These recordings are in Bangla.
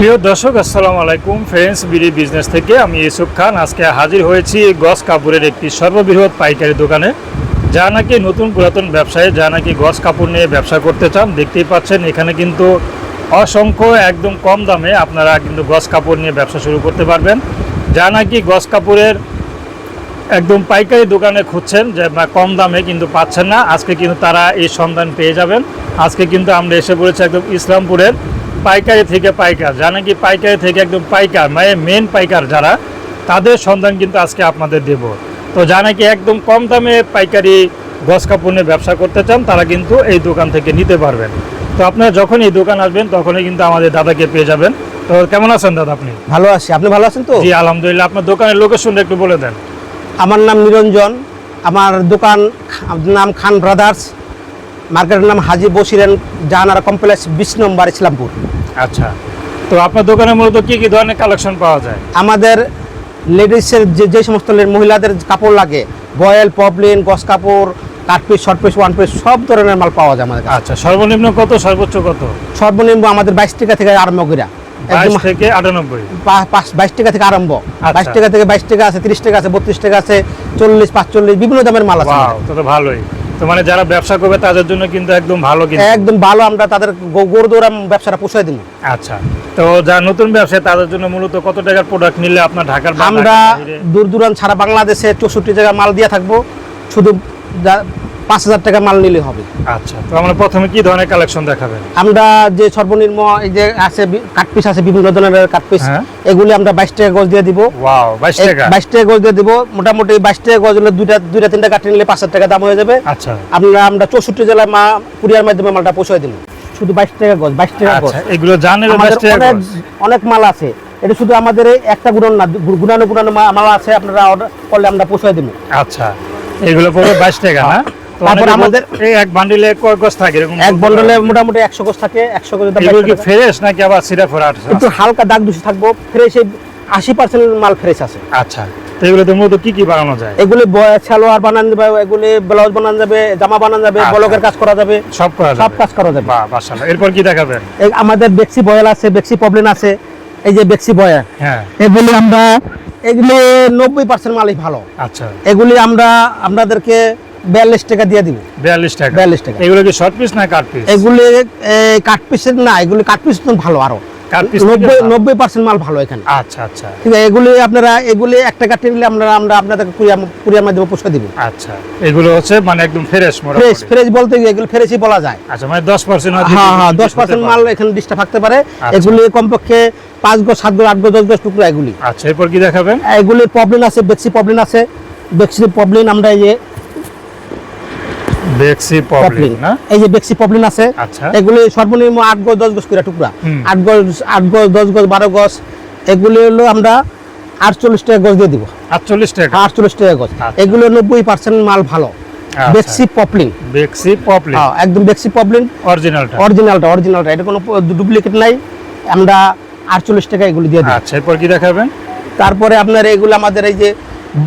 প্রিয় দর্শক, আসসালামু আলাইকুম। ফ্রেন্ডস, বিডি বিজনেস থেকে আমি ইউসুফ খান। আজকে হাজির হয়েছি গস কাপড়ের একটি সর্ববৃহৎ পাইকারি দোকানে। যা নাকি নতুন পুরাতন ব্যবসায়ী, যা নাকি গস কাপড় নিয়ে ব্যবসা করতে চান, দেখতেই পাচ্ছেন, এখানে কিন্তু অসংখ্য, একদম কম দামে আপনারা কিন্তু গস কাপড় নিয়ে ব্যবসা শুরু করতে পারবেন। যা নাকি গস কাপড়ের একদম পাইকারি দোকানে খুঁজছেন, যে কম দামে কিন্তু পাচ্ছেন না। আজকে কিন্তু তারা এই সন্ধান পেয়ে যাবেন। আজকে কিন্তু আমরা এসে পড়েছি একদম ইসলামপুরের পাইকারি থেকে পাইকার যা নাকি পাইকারি থেকে একদম পাইকার মানে মেন পাইকার যারা তাদের সন্ধান কিন্তু আজকে আপনাদের দেব। তো যা কি একদম কম দামে পাইকারি গস কাপড় ব্যবসা করতে চান তারা কিন্তু এই দোকান থেকে নিতে পারবেন। তো আপনারা যখন এই দোকান আসবেন তখনই কিন্তু আমাদের দাদাকে পেয়ে যাবেন। তো কেমন আছেন দাদা আপনি? ভালো আছি। আপনি ভালো আছেন তো? জি আলহামদুলিল্লাহ। আপনার দোকানের লোকেশনটা একটু বলে দেন। আমার নাম নিরঞ্জন। আমার দোকান নাম খান ব্রাদার্স। মার্কেটের নাম হাজি বসিরেন জাহানারা কমপ্লেক্স বিশ নম্বর ইসলামপুর। আচ্ছা। তো আপনার দোকানে মূলত কি কি ধরনের কালেকশন পাওয়া যায়? আমাদের লেডিসের যে যে সমস্ত মহিলাদের কাপড় লাগে বয়েল পপলিন গস কাপড় cut piece short piece one piece সব ধরনের মাল পাওয়া যায় আমাদের আচ্ছা সর্বনিম্ন কত সর্বোচ্চ কত? সর্বনিম্ন আমাদের বাইশ টাকা থেকে আরম্ভ করে। বাইশ থেকে আটানব্বই। বাইশ টাকা থেকে আরম্ভ। আচ্ছা। বাইশ টাকা থেকে বাইশ টাকা আছে তিরিশ টাকা আছে বত্রিশ টাকা আছে চল্লিশ পাঁচচল্লিশ বিভিন্ন দামের মাল আছে ভালোই। তো মানে যারা ব্যবসা করবে তাদের জন্য কিন্তু একদম ভালো কিন্তু। একদম ভালো আমরা তাদের গরু দৌড় ব্যবসাটা পোষায় দিব। আচ্ছা তো যারা নতুন ব্যবসা তাদের জন্য মূলত কত টাকার প্রোডাক্ট নিলে আপনার ঢাকার আমরা দূর দূরান্ত ছাড়া বাংলাদেশে চৌষট্টি জায়গায় মাল দিয়ে থাকব। শুধু পাঁচ হাজার টাকা মাল নিলে হবে। আচ্ছা তো আমরা প্রথমে কি ধরনের কালেকশন দেখাবেন? আমরা যে সর্বনিম্ন এই যে আছে কাঠপিস আছে বিভিন্ন ধরনের কাঠপিস হ্যাঁ। এগুলি আমরা বাইশ টাকা গজ দিয়ে দিব। ওয়াও বাইশ টাকা? বাইশ টাকা গজ দিয়ে দিব। মোটামুটি বাইশ টাকা গজ হলে দুইটা দুইটা তিনটা কাঠি নিলে পাঁচ হাজার টাকা দাম হয়ে যাবে। আচ্ছা। আমরা আমরা চৌষট্টি জেলায় মা কুরিয়ার মাধ্যমে মালটা পৌঁছায় দিব শুধু বাইশ টাকা গজ বাইশ টাকা গজ। আচ্ছা এগুলো জানেন অনেক অনেক মাল আছে। এটা শুধু আমাদের একটা গুণন না গুণানো গুণানো মাল আছে আপনারা অর্ডার করলে আমরা পৌঁছায় দিব। আচ্ছা এগুলো পড়বে বাইশ টাকা না? তো তারপর আমাদের- এই এক বান্ডিলে কয় গজ থাকে এরকম এক বন্ডলে মোটামুটি একশো গোছ থাকে একশো গোছ এগুলো কি ফ্রেশ নাকি আবার সিরা ফোরা একটু হালকা দাগ দূষি থাকব ফ্রেশ আশি পার্সেন্ট মাল ফ্রেশ আছে। আচ্ছা এগুলোতে মূলত কি কি বানানো যায়? এগুলি সালোয়ার বানানো যাবে এগুলি ব্লাউজ বানানো যাবে জামা বানানো যাবে আচ্ছা। বলকের কাজ করা যাবে। সব করা সব কাজ করা যাবে। এরপর কি দেখাবেন? এই আমাদের বেক্সি বয়েল আছে বেক্সি প্রবলেম আছে এই যে বেক্সি বয়েল। হ্যাঁ। এগুলি আমরা এগুলি নব্বই পার্সেন্ট মালই ভালো। আচ্ছা। এগুলি আমরা আপনাদেরকে বিয়াল্লিশ টাকা দিয়ে দিব। বিয়াল্লিশ টাকা। 42 টাকা। এগুলো কি শর্ট পিস না কাট পিস এগুলি কাঠ পিসের না এগুলি কাঠ পিস ভালো আরও। কাট পিস নব্বই নব্বই পার্সেন্ট মাল ভালো এখানে। আচ্ছা আচ্ছা। ঠিক আছে এগুলি আপনারা এগুলি এক টাকা নিলে আমরা আমরা আপনাদের কুরিয়ার কুরিয়ার মাধ্যমে পৌঁছে দিব। আচ্ছা। এগুলো হচ্ছে মানে একদম ফ্রেশ ফ্রেশ ফ্রেশ বলতে এগুলো ফ্রেশই বলা যায়। আচ্ছা মানে দশ পার্সেন্ট হ্যাঁ হ্যাঁ দশ পার্সেন্ট মাল এখানে ডিস্টার্ব থাকতে পারে। এগুলি কমপক্ষে পাঁচ গো সাত গজ আট গজ দশ গজ টুকরা এগুলি। আচ্ছা এরপর কি দেখাবেন? এগুলি প্রবলেম আছে বেক্সি প্রবলেম আছে। বেক্সি প্রবলেম আমরা এই বেক্সি প্রবলেম প্রবলেম এই যে বেক্সি প্রবলেম আছে আচ্ছা। এগুলি সর্বনিম্ন আট গজ দশ গজ করে টুকরা। আট গজ আট গজ দশ গজ বারো গজ এগুলি হলো আমরা আটচল্লিশ টাকা গজ দিয়ে দিব। আটচল্লিশ টাকা আটচল্লিশ টাকা গজ। আচ্ছা। এগুলো নব্বই পার্সেন্ট মাল ভালো। আচ্ছা। বেক্সি বেক্সি হ্যাঁ একদম বেক্সি পপলিং অরিজিনালটা অরিজিনালটা অরিজিনালটা এটা কোনো ডুপ্লিকেট নাই। আমরা আটচল্লিশ টাকা এগুলি দিয়ে দিই আচ্ছা এরপর কি দেখাবেন? তারপরে আপনার এগুলো আমাদের এই যে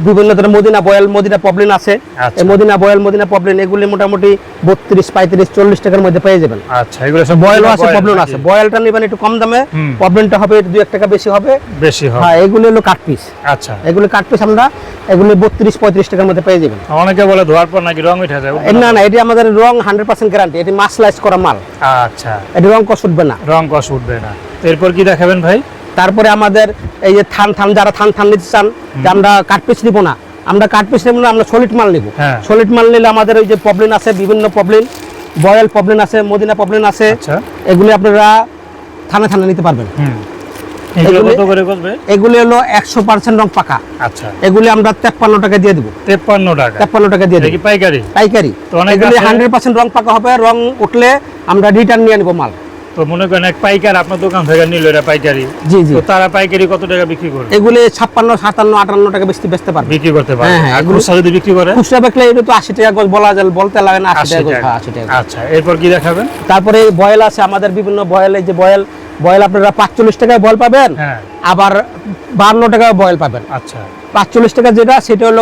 বিভিন্ন ধরনের মদিনা বয়েল মদিনা পপলিন আছে। আচ্ছা। এই মদিনা বয়েল মদিনা পপলিন এগুলি মোটামুটি বত্রিশ পঁয়ত্রিশ চল্লিশ টাকার মধ্যে পেয়ে যাবেন। আচ্ছা এগুলো সব আছে নাকি? আছে। বয়েলটা নেবেন একটু কম দামে হুম। পপলিনটা হবে দু এক টাকা বেশি হবে। বেশি হবে। হ্যাঁ এগুলি হলো কাঠ পিস আচ্ছা। এগুলি কাঠ পিস আমরা এগুলি বত্রিশ পঁয়ত্রিশ টাকার মধ্যে পেয়ে যাবেন। অনেকে বলে ধোয়ার পর নাকি রং উঠে যায় না। না এটি আমাদের রং হান্ড্রেড পার্সেন্ট গ্যারান্টি এটি মাসলাইজ করা মাল। আচ্ছা। এটি রং কষ উঠবে না। রং কষ উঠবে না। এরপর কি দেখাবেন ভাই? তারপরে আমাদের এই যে থান থান যারা থান থান নিতে চান যে আমরা কাঠ পিস নিবো না। আমরা কাঠ পিস নেব না আমরা সলিড মাল নিব। হ্যাঁ। সলিড মাল নিলে আমাদের ওই যে প্রবলেম আছে বিভিন্ন প্রবলেম বয়েল প্রবলেম আছে মদিনা প্রবলেম আছে আচ্ছা। এগুলি আপনারা থানা থানা নিতে পারবেন। এগুলি- হলো একশো পার্সেন্ট রং পাকা। আচ্ছা। এগুলি আমরা তেপ্পান্ন টাকা দিয়ে দিব। তেপ্পান্ন টাকা। তেপ্পান্ন টাকা দিয়ে দিব। পাইকারি? পাইকারি। এগুলি হান্ড্রেড পার্সেন্ট রং পাকা হবে রং উঠলে আমরা রিটার্ন নিয়ে নিবো মাল। তো মনে করেন এক পাইকার আপনার দোকান থেকে নিল এটা পাইকারি। জি জি। তো তারা পাইকারি কত টাকা বিক্রি করবে এগুলি ছাপ্পান্ন সাতান্ন আটান্ন টাকা বেশি বেচতে পারবে। বিক্রি করতে পারবে। হ্যাঁ, হ্যাঁ, আর খুচরা যদি বিক্রি করে? খুচরা এটা তো আশি টাকা বলা যায় বলতে লাগে না আশি আশি টাকা গজ টাকা। হ্যাঁ, আশি টাকা আচ্ছা এরপর কি দেখাবেন? তারপরে বয়েল আছে আমাদের বিভিন্ন বয়েল এই যে বয়েল বয়েল আপনারা পাঁচচল্লিশ টাকায় বয়েল পাবেন আবার বান্ন টাকায় বয়েল পাবেন। আচ্ছা। পাঁচচল্লিশ টাকা যেটা সেটা হলো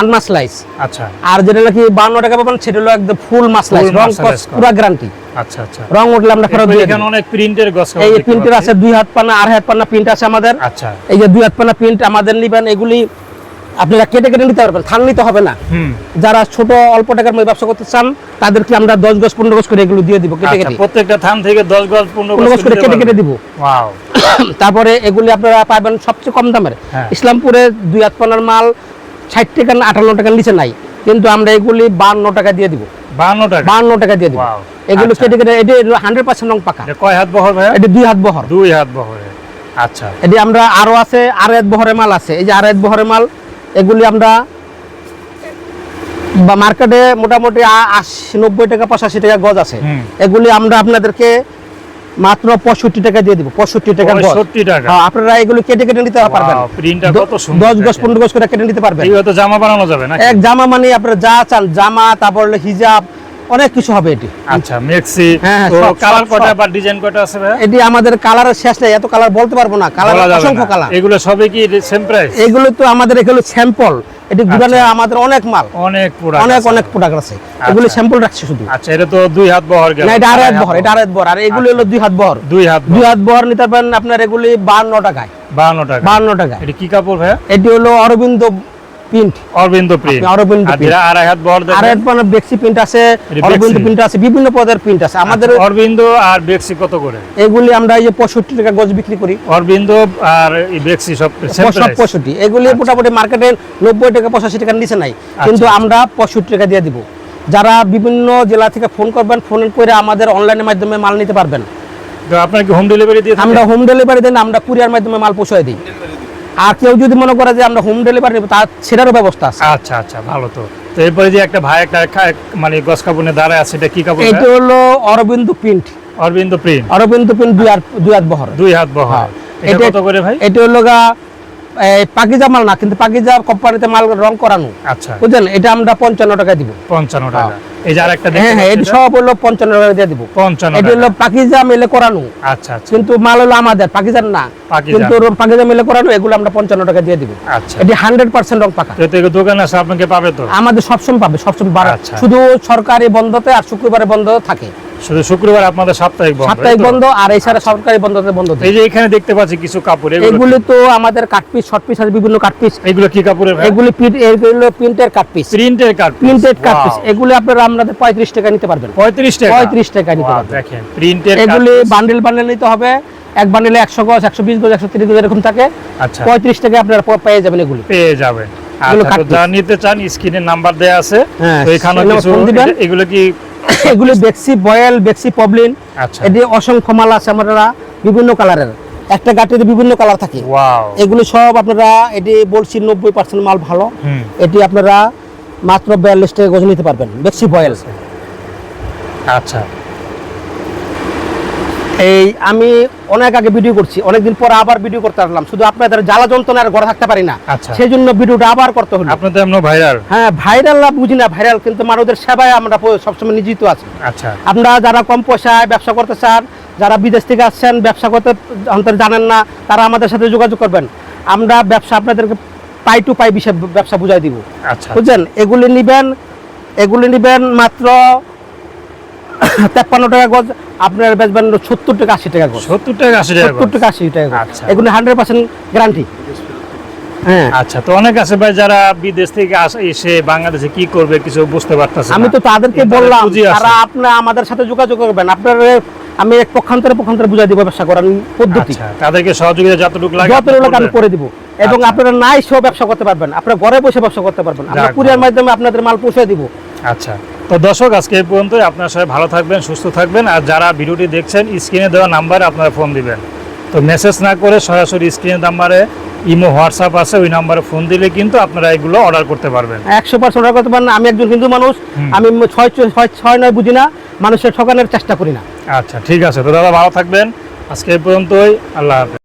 আনমাস লাইস আচ্ছা। আর যেটা নাকি বান্ন টাকা পাবেন সেটা হলো একদম ফুল মাছ লাইস Full রং মাছ slice করা। পুরো গ্যারান্টি আচ্ছা আচ্ছা। রং উঠলে আমরা ফেরত দিয়ে এখানে অনেক প্রিন্টের গস এই প্রিন্টের আছে দুই হাত পানা আড়াই হাত পানা প্রিন্ট আছে আমাদের। আচ্ছা। এই যে দুই হাত পানা প্রিন্ট আমাদের নিবেন এগুলি আপনারা কেটে কেটে নিতে পারবেন থান নিতে হবে না। যারা ছোট অল্প টাকার মধ্যে ব্যবসা করতে চান তাদেরকে আমরা দশ গজ পনেরো গজ করে এগুলো দিয়ে দিব কেটে কেটে। প্রত্যেকটা থান থেকে 10 গজ পনেরো গজ করে কেটে কেটে দিব। তারপরে এগুলি আপনারা পাবেন সবচেয়ে কম দামের। হ্যাঁ। ইসলামপুরে দুই হাত পানার মাল ষাট টাকা না আটান্ন টাকার নিচে নাই। কিন্তু আমরা এগুলি বান্ন টাকা দিয়ে দিব। 52 টাকা। বান্ন টাকা দিয়ে দিব। এগুলো। কেটে কেটে এটি হান্ড্রেড পার্সেন্ট রং পাকা। কয় হাত বহর ভাইয়া? এটি দুই হাত বহর। দুই হাত বহরে। আচ্ছা। এটি আমরা আরও আছে আড়াই বহরের মাল আছে। এই যে আড়াই বহরের মাল এগুলি আমরা বা মার্কেটে মোটামুটি আশি নব্বই টাকা পঁচাশি টাকা গজ আছে। এগুলি আমরা আপনাদেরকে মাত্র পঁয়ষট্টি টাকা দিয়ে দিব পঁয়ষট্টি টাকা 65 টাকা। হ্যাঁ, আপনারা এগুলো কেটে কেটে নিতে পারবেন। Wow, প্রিন্টটা কত সুন্দর দশ গজ পনেরো গজ করে কেটে নিতে পারবেন। তো জামা বানানো যাবে না এক জামা মানে আপনারা যা চান জামা তারপর হিজাব অনেক কিছু হবে এটি। আচ্ছা মেক্সি হ্যাঁ, হ্যাঁ, কালার সব, কয়টা সব। বা ডিজাইন কয়টা আছে এটি আমাদের কালারের শেষ নেই এত কালার বলতে পারব না। কালার অসংখ্য কালার এগুলো সবই কি সেম প্রাইস এগুলো তো আমাদের এগুলো স্যাম্পল এটি গুদানে আমাদের অনেক মাল। অনেক প্রোডাক্ট অনেক অনেক প্রোডাক্ট আছে। এগুলো স্যাম্পল রাখছি শুধু। আচ্ছা এটা তো দুই হাত বহর গেল। না এটা আড়াই হাত আড়াই বহর এটা আড়াই হাত বহর। আর এগুলো হলো দুই হাত বহর। দুই হাত দুই হাত বহর নিতে পারেন আপনার এগুলি বান্ন টাকায়। 52 টাকা। বান্ন টাকা এটা কি কাপড় ভাইয়া? এটি হলো অরবিন্দ প্রিন্ট অরবিন্দ প্রিন্ট অরবিন্দ আর। হাত বহর আর মানে বেক্সি প্রিন্ট আছে অরবিন্দ প্রিন্ট আছে বিভিন্ন পদের প্রিন্ট আছে। আমাদের আচ্ছা, অরবিন্দ আর বেক্সি কত করে? এগুলি আমরা এই যে পঁয়ষট্টি টাকা গজ বিক্রি করি। অরবিন্দ আর এই বেক্সি সব সব প্রাইস পঁয়ষট্টি। এগুলি মোটামুটি মার্কেটে নব্বই টাকা পঁচাশি টাকার নিচে নাই। কিন্তু আচ্ছা। আমরা পঁয়ষট্টি টাকা দিয়ে দিব। যারা বিভিন্ন জেলা থেকে ফোন করবেন ফোন করে আমাদের অনলাইনের মাধ্যমে মাল নিতে পারবেন। তো আপনার কি হোম ডেলিভারি দিয়ে আমরা হোম ডেলিভারি দেন আমরা কুরিয়ার মাধ্যমে মাল পৌঁছায় দিই। আর কেউ যদি মনে করে যে আমরা হোম ডেলিভারি নেব তার সেটারও ব্যবস্থা আছে। আচ্ছা আচ্ছা ভালো তো। তো এরপরে যে একটা ভাই একটা মানে গস কাপড় দাঁড়ায় আছে এটা কি কাপড় এটা হলো Arvind print. Arvind print. Arvind print দুই হাত দুই হাত বহর। দুই হাত বহর। হ্যাঁ। এটা এটা- কত করে ভাই? এটা হলো গা পাকিজা মাল না কিন্তু পাকিজা কোম্পানিতে মাল রং করানো। আচ্ছা। বুঝলেন? এটা আমরা পঞ্চান্ন টাকা দিব। পঞ্চান্ন টাকা। এই যে আরেকটা হ্যাঁ হ্যাঁ এটি সব হলো পঞ্চান্ন টাকা দিয়ে দিব। পঞ্চান্ন এটি হলো পাকিজা মেলে করানো। আচ্ছা আচ্ছা। কিন্তু মাল হলো আমাদের পাকিজার না। কিন্তু পাকিজা মেলে করানো এগুলো আমরা পঞ্চান্ন টাকা দিয়ে দিব। আচ্ছা। এটি হান্ড্রেড পার্সেন্ট রং পাকা। তো এগুলো দোকানে আছে আপনাকে পাবে তো? আমাদের সবসময় পাবে সবসময় বাড়ে। শুধু সরকারি বন্ধতে আর শুক্রবারে বন্ধ থাকে। শুধু শুক্রবার আপনাদের সাপ্তাহিক বন্ধ সাপ্তাহিক বন্ধ আর এছাড়া সরকারি বন্ধতে বন্ধ এই যে এখানে দেখতে পাচ্ছি কিছু কাপড় এগুলো তো আমাদের কাট পিস শর্ট পিস আছে বিভিন্ন কাট পিস এগুলো কি কাপড়ের এগুলি এগুলো প্রিন্টের কাট পিস প্রিন্টের কাট প্রিন্টেড কাট পিস এগুলি আপনারা আমাদের পঁয়ত্রিশ টাকা নিতে পারবেন। পঁয়ত্রিশ টাকা? পঁয়ত্রিশ টাকা নিতে পারবেন। দেখেন প্রিন্টের এগুলি বান্ডেল বান্ডেল নিতে হবে। এক বান্ডেলে একশো গজ একশো বিশ গজ একশো তিরিশ গজ এরকম থাকে। আচ্ছা। পঁয়ত্রিশ টাকা আপনারা পেয়ে যাবেন এগুলি। পেয়ে যাবেন। এগুলো আচ্ছা তো কাটপিস। যা নিতে চান স্ক্রিনে নাম্বার দেয়া আছে। হ্যাঁ, তো এখানে কিছু এগুলো কি এগুলি বেক্সি বয়েল বেক্সি পবলিন আচ্ছা। এটি অসংখ্য মাল আছে আমরা বিভিন্ন কালারের। একটা গাটিতে বিভিন্ন কালার থাকে এগুলো এগুলি সব আপনারা এটি বলছি নব্বই পার্সেন্ট মাল ভালো। এটি আপনারা মাত্র বিয়াল্লিশ টাকা গজ নিতে পারবেন বেক্সি বয়েল। আচ্ছা। এই আমি অনেক আগে ভিডিও করছি অনেকদিন পরে আবার ভিডিও করতে আসলাম। শুধু আপনাদের জ্বালা যন্ত্রণার ঘরে থাকতে পারি না। আচ্ছা। সেই জন্য ভিডিওটা আবার করতে হলো। আপনি তো এমন ভাইরাল হ্যাঁ ভাইরাল না বুঝি না ভাইরাল কিন্তু মানুষদের সেবায় আমরা সবসময় নিয়োজিত আছি। আচ্ছা। আপনারা যারা কম পয়সায় ব্যবসা করতে চান যারা বিদেশ থেকে আসছেন ব্যবসা করতে অন্তর জানেন না তারা আমাদের সাথে যোগাযোগ করবেন। আমরা ব্যবসা আপনাদেরকে পাই টু পাই বিষয়ে ব্যবসা বুঝাই দিব। আচ্ছা। বুঝছেন এগুলি নিবেন এগুলি নিবেন মাত্র তেপ্পান্ন টাকা গজ আপনার বেচবেন সত্তর টাকা আশি টাকা গজ। সত্তর টাকা আশি টাকা সত্তর টাকা আশি টাকা। আচ্ছা। এগুলি হান্ড্রেড পার্সেন্ট গ্যারান্টি হ্যাঁ। আচ্ছা তো অনেক আছে ভাই যারা বিদেশ থেকে এসে বাংলাদেশে কি করবে কিছু বুঝতে পারতেছে আমি তো তাদেরকে বললাম তারা আপনার আমাদের সাথে যোগাযোগ করবেন। আপনার আমি এক পক্ষান্তরে পক্ষান্তরে বুঝাই দিব ব্যবসা করার পদ্ধতি। আচ্ছা তাদেরকে সহযোগিতা যতটুকু লাগে যত আপনি লোক আমি করে দিব। এবং আচ্ছা। আপনারা নাই সেও ব্যবসা করতে পারবেন। আপনারা ঘরে বসে ব্যবসা করতে পারবেন। আমরা কুরিয়ার মাধ্যমে আপনাদের মাল পৌঁছে দিব। আচ্ছা। তো দর্শক আজকে এই পর্যন্তই। আপনার সবাই ভালো থাকবেন সুস্থ থাকবেন আর যারা ভিডিওটি দেখছেন স্ক্রিনে দেওয়া নাম্বারে আপনারা ফোন দিবেন। তো মেসেজ না করে সরাসরি স্ক্রিনের নাম্বারে ইমো হোয়াটসঅ্যাপ আছে ওই নাম্বারে ফোন দিলে কিন্তু আপনারা এগুলো অর্ডার করতে পারবেন। একশো পার্সেন্ট অর্ডার করতে পারেন আমি একজন হিন্দু মানুষ আমি ছয় ছয় ছয় নয় বুঝি না মানুষের ঠকানোর চেষ্টা করি না। আচ্ছা ঠিক আছে। তো দাদা ভালো থাকবেন। আজকে এই পর্যন্তই। আল্লাহ হাফেজ।